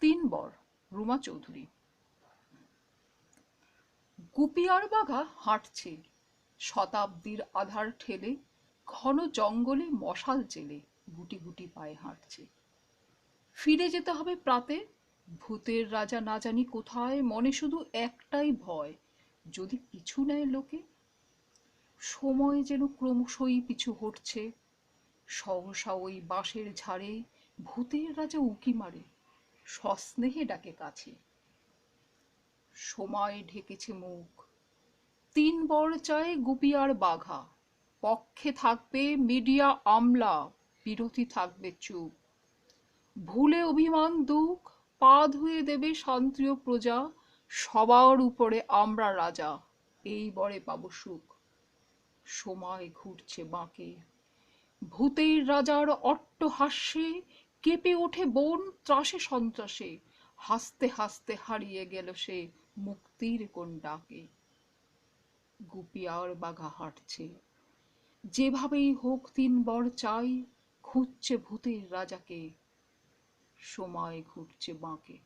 তিন বর, রুমা চৌধুরী। গুপিয়ার বাঘা হাঁটছে, শতাব্দীর আধার ঠেলে, ঘন জঙ্গলে মশাল জেলে, গুটি গুটি পায়ে হাঁটছে। ফিরে যেতে হবে প্রাতে, ভূতের রাজা না জানি কোথায়, মনে শুধু একটাই ভয়, যদি পিছু নেয় লোকে, সময় যেন ক্রমশই পিছু হটছে, সহসা ওই বাঁশের ঝাড়ে ভূতের রাজা উকি মারে। সস্নেহে ডাকে কাছে। সময় ঢেকেছে মুখ। তিন বর চায় গুপিয়ার বাঘা। পক্ষে থাকবে মিডিয়া আমলা বিরতি থাকবে চুপ। ভুলে অভিমান দুঃখ, পা ধুয়ে দেবে শান্তিও প্রজা, সবার উপরে আমরা রাজা, এই বরে পাব সুখ। সময় ঘুরছে বাঁকে। ভূতের রাজার অট্ট অট্টহাস্যে কেঁপে ওঠে বোন ত্রাসে সন্ত্রাসে। হাসতে হাসতে হারিয়ে গেল সে মুক্তির কোন ডাকে গুপি আর বাঘা হাঁটছে। যেভাবেই হোক তিন বর চাই, খুঁজছে ভূতের রাজাকে। সময় ঘুরছে বাঁকে।